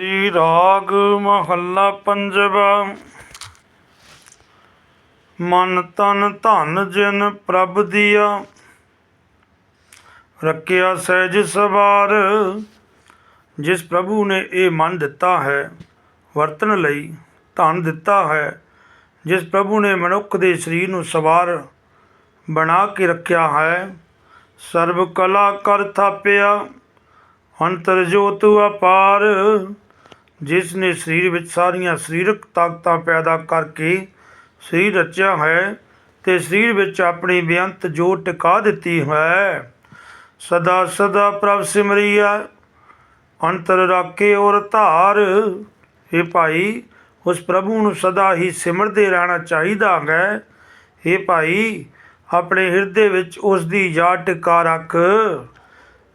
ਸ੍ਰੀ ਰਾਗ ਮਹੱਲਾ ਪੰਜਵਾ। ਮਨ ਤਨ ਧਨ ਜਿਨ ਪ੍ਰਭ ਦੀਆ, ਰੱਖਿਆ ਸਹਿਜ ਸਵਾਰ। ਜਿਸ ਪ੍ਰਭੂ ਨੇ ਇਹ ਮਨ ਦਿੱਤਾ ਹੈ, ਵਰਤਨ ਲਈ ਧਨ ਦਿੱਤਾ ਹੈ। ਜਿਸ ਪ੍ਰਭੂ ਨੇ ਮਨੁੱਖ ਦੇ ਸਰੀਰ ਨੂੰ ਸਵਾਰ ਬਣਾ ਕੇ ਰੱਖਿਆ ਹੈ, ਸਰਬ ਕਲਾ ਕਰ ਥਾਪਿਆ, ਅੰਤਰ ਜੋਤ ਅਪਾਰ। ਜਿਸ ਨੇ ਸਰੀਰ ਵਿੱਚ ਸਾਰੀਆਂ ਸਰੀਰਕ ਤਾਕਤਾਂ ਪੈਦਾ ਕਰਕੇ ਸਰੀਰ ਰਚਿਆ ਹੈ ਤੇ ਸਰੀਰ ਵਿੱਚ ਆਪਣੀ ਬੇਅੰਤ ਜੋਤ ਟਿਕਾ ਦਿੱਤੀ ਹੈ। ਸਦਾ ਸਦਾ ਪ੍ਰਭ ਸਿਮਰਿਆ, ਅੰਤਰ ਰਾਖੇ ਔਰ ਧਾਰ। ਇਹ ਭਾਈ, ਉਸ ਪ੍ਰਭੂ ਨੂੰ ਸਦਾ ਹੀ ਸਿਮਰਦੇ ਰਹਿਣਾ ਚਾਹੀਦਾ ਹੈ। ਇਹ ਭਾਈ, ਆਪਣੇ ਹਿਰਦੇ ਵਿੱਚ ਉਸ ਦੀ ਯਾਦ ਟਿਕਾ ਰੱਖ।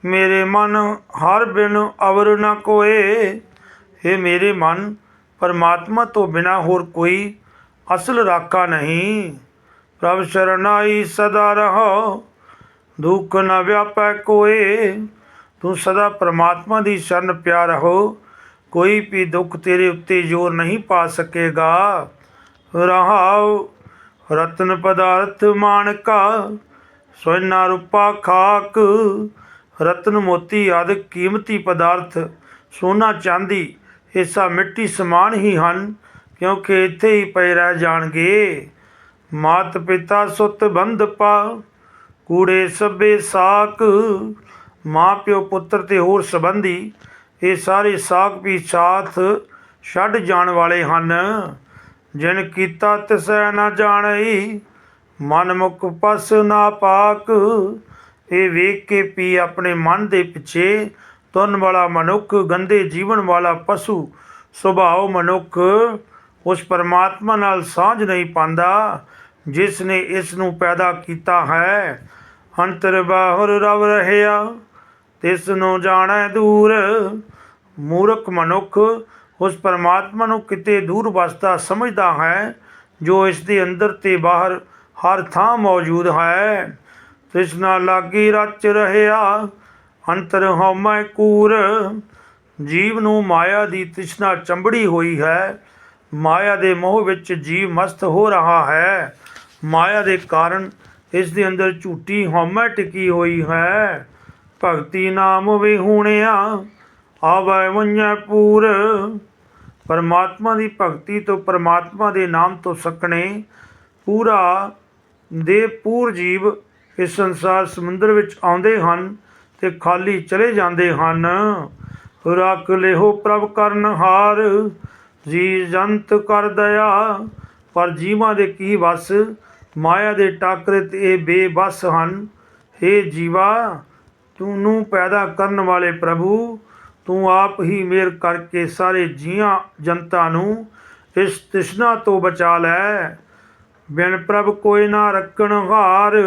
ਮੇਰੇ ਮਨ ਹਰ ਬਿਨ ਅਵਰ ਨ ਕੋਏ। ਇਹ ਮੇਰੇ ਮਨ, ਪਰਮਾਤਮਾ ਤੋਂ ਬਿਨਾ ਹੋਰ ਕੋਈ ਅਸਲ ਰਾਖਾ ਨਹੀਂ। ਪ੍ਰਭ ਸ਼ਰਨਾਈ ਸਦਾ ਰਹੋ, ਦੁੱਖ ਨ ਵਿਆਪੈ ਕੋਏ। ਤੂੰ ਸਦਾ ਪਰਮਾਤਮਾ ਦੀ ਸ਼ਰਨ ਪਿਆ ਰਹੋ ਕੋਈ ਵੀ ਦੁੱਖ ਤੇਰੇ ਉੱਤੇ ਜ਼ੋਰ ਨਹੀਂ ਪਾ ਸਕੇਗਾ। ਰਹਾਉ, ਰਤਨ ਪਦਾਰਥ ਮਾਨਕਾ ਸੋਨਾ ਰੂਪਾ ਖਾਕ। ਰਤਨ ਮੋਤੀ ਆਦਿ ਕੀਮਤੀ ਪਦਾਰਥ, ਸੋਨਾ ਚਾਂਦੀ ਇਹ ਮਿੱਟੀ ਸਮਾਨ ਹੀ ਹਨ, ਕਿਉਂਕਿ ਇੱਥੇ ਹੀ ਪਏ ਰਹਿ ਜਾਣਗੇ। ਮਾਤ ਪਿਤਾ ਸੁਤ ਬੰਧ ਪਾ, ਕੂੜੇ ਸਭੇ ਸਾਕ ਮਾਂ ਪਿਓ ਪੁੱਤਰ ਤੇ ਹੋਰ ਸੰਬੰਧੀ ਇਹ ਸਾਰੇ ਸਾਕ ਵੀ ਸਾਥ ਛੱਡ ਜਾਣ ਵਾਲੇ ਹਨ। ਜਿਨ ਕੀਤਾ ਤਿਸੈ ਨਾ ਜਾਣਈ, ਮਨ ਮੁਖ ਪਸ ਨਾ ਪਾਕ, ਇਹ ਵੇਖ ਕੇ ਪੀ ਆਪਣੇ ਮਨ ਦੇ ਪਿੱਛੇ ਤੁਰਨ ਵਾਲਾ ਮਨੁੱਖ, ਗੰਦੇ ਜੀਵਨ ਵਾਲਾ ਪਸ਼ੂ, ਸੁਭਾਅ ਮਨੁੱਖ, ਉਸ ਪਰਮਾਤਮਾ ਨਾਲ ਸਾਂਝ ਨਹੀਂ ਪਾਉਂਦਾ ਜਿਸ ਨੇ ਇਸ ਨੂੰ ਪੈਦਾ ਕੀਤਾ ਹੈ। ਅੰਤਰ ਬਾਹਰ ਰਵ ਰਹਿਆ, ਤਿਸ ਨੂੰ ਜਾਣੈ ਦੂਰ। ਮੂਰਖ ਮਨੁੱਖ, ਉਸ ਪਰਮਾਤਮਾ ਨੂੰ ਕਿਤੇ ਦੂਰ ਵਸਦਾ ਸਮਝਦਾ ਹੈ, ਜੋ ਇਸ ਦੇ ਅੰਦਰ ਤੇ ਬਾਹਰ ਹਰ ਥਾਂ ਮੌਜੂਦ ਹੈ। ਤ੍ਰਿਸ਼ਨਾ ਲਾਗੀ ਰਚ ਰਹਿਆ ਅੰਤਰ ਹਉਮੈ ਕੂਰ, ਜੀਵ ਨੂੰ ਮਾਇਆ ਦੀ ਤ੍ਰਿਸ਼ਨਾ ਚੰਬੜੀ ਹੋਈ ਹੈ। ਮਾਇਆ ਦੇ ਮੋਹ ਵਿੱਚ ਜੀਵ ਮਸਤ ਹੋ ਰਿਹਾ ਹੈ। ਮਾਇਆ ਦੇ ਕਾਰਨ ਇਸ ਦੇ ਅੰਦਰ ਝੂਠੀ ਹਉਮੈ ਟਿਕੀ ਹੋਈ ਹੈ। ਭਗਤੀ ਨਾਮ ਵਿਹੂਣਿਆ, ਆਵੈ ਵੰਝੈ ਪੂਰ। ਪਰਮਾਤਮਾ ਦੀ ਭਗਤੀ ਤੋਂ ਪਰਮਾਤਮਾ ਦੇ ਨਾਮ ਤੋਂ ਸਕਣੇ। ਪੂਰਾ ਦੇ ਪੂਰ ਜੀਵ ਇਸ ਸੰਸਾਰ ਸਮੁੰਦਰ ਵਿੱਚ ਆਉਂਦੇ ਹਨ। ਤੇ ਖਾਲੀ ਚਲੇ ਜਾਂਦੇ ਹਨ। ਰੱਖ ਲਿਓ ਪ੍ਰਭ ਕਰਨ ਹਾਰ, ਜੀ ਜੰਤ ਕਰ ਦਇਆ। ਪਰ ਜੀਵਾਂ ਦੇ ਕੀ ਵਸ, ਮਾਇਆ ਦੇ ਟਾਕਰੇ ਤੇ ਇਹ ਬੇਬਸ ਹਨ। हे ਜੀਵਾ, ਤੂੰ ਨੂੰ ਪੈਦਾ ਕਰਨ ਵਾਲੇ ਪ੍ਰਭੂ, ਤੂੰ ਆਪ ਹੀ ਮੇਰ ਕਰਕੇ ਸਾਰੇ ਜੀਆਂ ਜਨਤਾ ਨੂੰ ਇਸ ਤ੍ਰਿਸ਼ਨਾ ਤੋਂ ਬਚਾ ਲੈ। ਬਿਨ ਪ੍ਰਭ ਕੋਈ ਨਾ ਰੱਖਣ ਹਾਰ,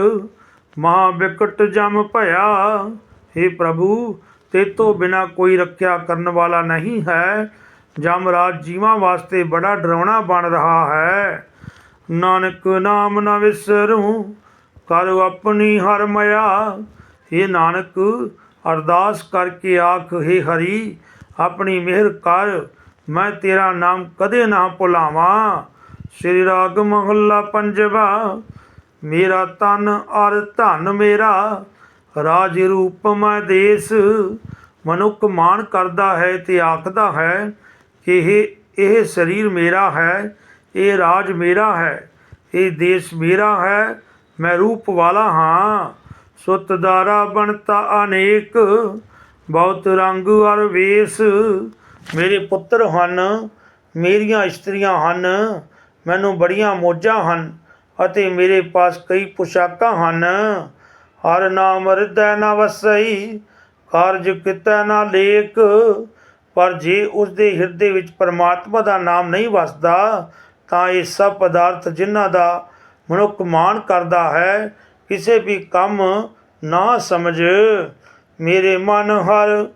ਮਹਾ ਵਿਕਟ ਜਮ ਭਇਆ। हे ਪ੍ਰਭੂ ਤੇ ਤੋਂ ਬਿਨਾ ਕੋਈ ਰੱਖਿਆ ਕਰਨ ਵਾਲਾ ਨਹੀਂ ਹੈ ਜਮ ਰਾਜ ਜੀਵਾਂ ਵਾਸਤੇ ਬੜਾ ਡਰਾਉਣਾ ਬਣ ਰਹਾ ਹੈ ਨਾਨਕ ਨਾਮ ਨ ਵਿਸਰੂ ਕਰ ਆਪਣੀ ਹਰ ਮਇਆ हे ਨਾਨਕ ਅਰਦਾਸ ਕਰਕੇ ਆਖ हे ਹਰੀ ਆਪਣੀ ਮਿਹਰ ਕਰ ਮੈਂ ਤੇਰਾ ਨਾਮ ਕਦੇ ਨਾ ਭੁਲਾਵਾਂ ਸ੍ਰੀ ਰਾਗ ਮਹੱਲਾ ਪੰਜਵਾ ਮੇਰਾ ਤਨ ਅਰ ਧਨ ਮੇਰਾ ਰਾਜ ਰੂਪ ਮੈਂ ਦੇਸ, ਮਨੁੱਖ ਮਾਣ ਕਰਦਾ ਹੈ ਤੇ ਆਖਦਾ ਹੈ ਕਿ ਇਹ ਇਹ ਸਰੀਰ ਮੇਰਾ ਹੈ, ਇਹ ਰਾਜ ਮੇਰਾ ਹੈ, ਇਹ ਦੇਸ਼ ਮੇਰਾ ਹੈ, ਮੈਂ ਰੂਪ ਵਾਲਾ ਹਾਂ। ਸੁਤਦਾਰਾ ਬਣਤਾ ਅਨੇਕ, ਬਹੁਤ ਰੰਗ ਅਰ ਵੇਸ ਮੇਰੇ ਪੁੱਤਰ ਹਨ, ਮੇਰੀਆਂ ਇਸਤਰੀਆਂ ਹਨ, ਮੈਨੂੰ ਬੜੀਆਂ ਮੋਜਾਂ ਹਨ ਅਤੇ ਮੇਰੇ ਪਾਸ ਕਈ ਪੁਸ਼ਾਕਾਂ ਹਨ। ਹਰ ਨਾਮ ਹਿਰਦੈ ਨ ਵਸਈ, ਕਾਰਜ ਕਿਤੈ ਨ ਲੇਖ ਪਰ ਜੇ ਉਸ ਦੇ ਹਿਰਦੇ ਵਿੱਚ ਪਰਮਾਤਮਾ ਦਾ ਨਾਮ ਨਹੀਂ ਵਸਦਾ, ਤਾਂ ਇਹ ਸਭ ਪਦਾਰਥ ਜਿਨ੍ਹਾਂ ਦਾ ਮਨੁੱਖ ਮਾਣ ਕਰਦਾ ਹੈ, ਕਿਸੇ ਵੀ ਕੰਮ ਨਾ ਸਮਝ। ਮੇਰੇ ਮਨ ਹਰ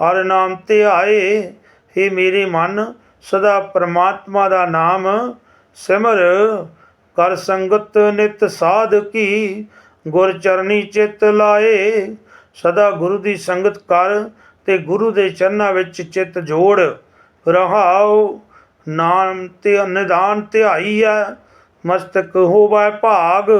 ਹਰ ਨਾਮ 'ਤੇ ਆਏ हे ਮੇਰੇ ਮਨ, ਸਦਾ ਪ੍ਰਮਾਤਮਾ ਦਾ ਨਾਮ ਸਿਮਰ। ਕਰ ਸੰਗਤ ਨਿਤ ਸਾਧ ਕੀ ਗੁਰ ਚਰਨੀ ਚਿਤ ਲਾਏ। ਸਦਾ ਗੁਰੂ ਦੀ ਸੰਗਤ ਕਰ ਤੇ ਗੁਰੂ ਦੇ ਚਰਨਾਂ ਵਿੱਚ ਚਿੱਤ ਜੋੜ। ਰਹਾਉ, ਨਾਮ ਤੇ ਨਿਦਾਨ ਹੈ ਮਸਤਕ ਹੋਵੇ ਭਾਗ।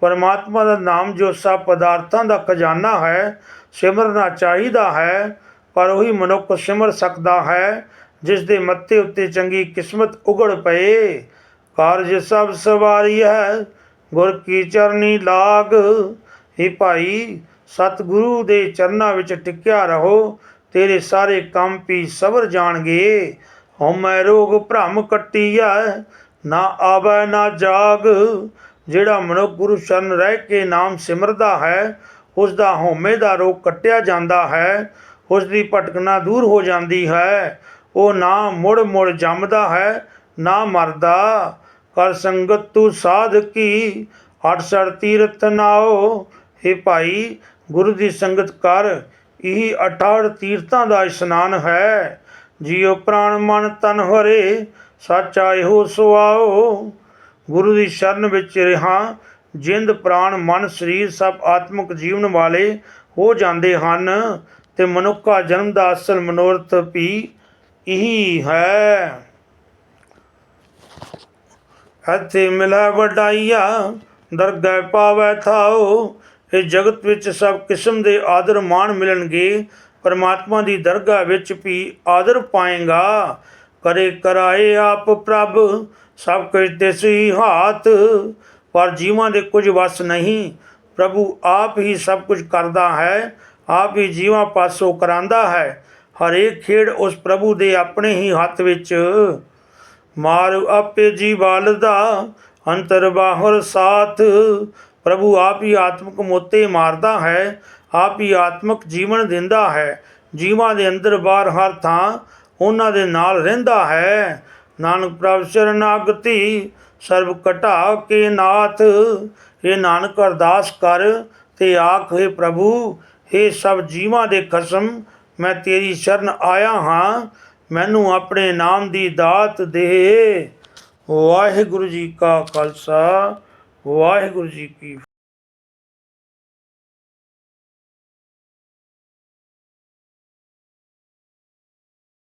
ਪਰਮਾਤਮਾ ਦਾ ਨਾਮ ਜੋ ਸਭ ਪਦਾਰਥਾਂ ਦਾ ਖਜ਼ਾਨਾ ਹੈ ਸਿਮਰਨਾ ਚਾਹੀਦਾ ਹੈ, ਪਰ ਉਹੀ ਮਨੁੱਖ ਸਿਮਰ ਸਕਦਾ ਹੈ, ਜਿਸ ਦੇ ਮੱਥੇ ਉੱਤੇ ਚੰਗੀ ਕਿਸਮਤ ਉਗੜ ਪਏ। ਕਾਰਜ ਸਭ ਸਵਾਰੀ ਹੈ ਗੁਰ ਕੀ ਚਰਨੀ ਲਾਗ? ਹੀ ਭਾਈ, ਸਤਿਗੁਰੂ ਦੇ ਚਰਨਾਂ ਵਿੱਚ ਟਿਕਿਆ ਰਹੋ, ਤੇਰੇ ਸਾਰੇ ਕੰਮ ਪੀ ਸਬਰ ਜਾਣਗੇ। ਹਉਮੈ ਰੋਗ ਭ੍ਰਮ ਕੱਟੀਐ, ਨਾ ਆਵੈ, ਨਾ ਜਾਗ। ਜਿਹੜਾ ਮਨੁੱਖ ਗੁਰੂ ਸ਼ਰਨ ਰਹਿ ਕੇ ਨਾਮ ਸਿਮਰਦਾ ਹੈ ਉਸ ਦਾ ਹਉਮੈ ਦਾ ਰੋਗ ਕੱਟਿਆ ਜਾਂਦਾ ਹੈ ਉਸ ਦੀ ਭਟਕਣਾ ਦੂਰ ਹੋ ਜਾਂਦੀ ਹੈ। ਉਹ ਨਾ ਮੁੜ ਮੁੜ ਜੰਮਦਾ ਹੈ, ਨਾ ਮਰਦਾ। ਕਰ ਸੰਗਤ ਤੂੰ ਸਾਧ ਕੀ? ਹਟ ਸੜ ਤੀਰਥ ਨਾਓ हे ਭਾਈ, ਗੁਰੂ ਦੀ ਸੰਗਤ ਕਰ। ਇਹ 68 ਤੀਰਥਾਂ ਦਾ ਇਸ਼ਨਾਨ ਹੈ। ਜੀਉ ਪ੍ਰਾਣ ਮਨ ਤਨ ਹਰੇ, ਸੱਚਾ ਇਹੋ ਸੁਆਓ ਗੁਰੂ ਦੀ ਸ਼ਰਨ ਵਿੱਚ ਰਹਾ। ਜਿੰਦ ਪ੍ਰਾਣ ਮਨ ਸਰੀਰ ਸਭ ਆਤਮਿਕ ਜੀਵਨ ਵਾਲੇ ਹੋ ਜਾਂਦੇ ਹਨ ਤੇ ਮਨੁੱਖਾ ਜਨਮ ਦਾ ਅਸਲ ਮਨੋਰਥ ਵੀ ਇਹੀ ਹੈ। ਇੱਥੇ ਮਿਲੈ ਵਡਾਈਆ, ਦਰਗਹਿ ਪਾਵੈ ਥਾਓ ਇਹ ਜਗਤ ਵਿੱਚ ਸਭ ਕਿਸਮ ਦੇ ਆਦਰ ਮਾਣ ਮਿਲਣਗੇ। ਪਰਮਾਤਮਾ ਦੀ ਦਰਗਾਹ ਵਿੱਚ ਵੀ ਆਦਰ ਪਾਏਗਾ। ਕਰੇ ਕਰਾਏ ਆਪ ਪ੍ਰਭ, ਸਭ ਕੁਝ ਤਿਸੀ ਹਾਥ। ਪਰ ਜੀਵਾਂ ਦੇ ਕੁਝ ਵਸ ਨਹੀਂ। ਪ੍ਰਭੂ ਆਪ ਹੀ ਸਭ ਕੁਝ ਕਰਦਾ ਹੈ। ਆਪ ਹੀ ਜੀਵਾਂ ਪਾਸੋਂ ਕਰਾਂਦਾ ਹੈ। ਹਰੇਕ ਖੇਡ ਉਸ ਪ੍ਰਭੂ ਦੇ ਆਪਣੇ ਹੀ ਹੱਥ ਵਿੱਚ। ਮਾਰ ਆਪੇ ਜੀ ਦਾ ਅੰਤਰ ਬਾਹਰ ਸਾਥ। ਪ੍ਰਭੂ ਆਪ ਹੀ ਆਤਮਿਕ ਮੋਤੇ ਮਾਰਦਾ ਹੈ, ਆਪ ਹੀ ਆਤਮਿਕ ਜੀਵਨ ਦਿੰਦਾ ਹੈ। ਜੀਵਾਂ ਦੇ ਅੰਦਰ ਬਾਹਰ ਹਰ ਥਾਂ ਉਹਨਾਂ ਦੇ ਨਾਲ ਰਹਿੰਦਾ ਹੈ। ਨਾਨਕ ਪ੍ਰਭ ਸ਼ਰਨਾਗਤੀ, ਸਰਬ ਘਟਾ ਕੇ ਨਾਥ। ਇਹ ਨਾਨਕ ਅਰਦਾਸ ਕਰ ਤੇ ਆਖ ਆਖੇ ਪ੍ਰਭੂ ਇਹ ਸਭ ਜੀਵਾਂ ਦੇ ਖਸਮ, ਮੈਂ ਤੇਰੀ ਸ਼ਰਨ ਆਇਆ ਹਾਂ। ਮੈਨੂੰ ਆਪਣੇ ਨਾਮ ਦੀ ਦਾਤ ਦੇ। ਵਾਹਿਗੁਰੂ ਜੀ ਕਾ ਖਾਲਸਾ ਵਾਹਿਗੁਰੂ ਜੀ ਕੀ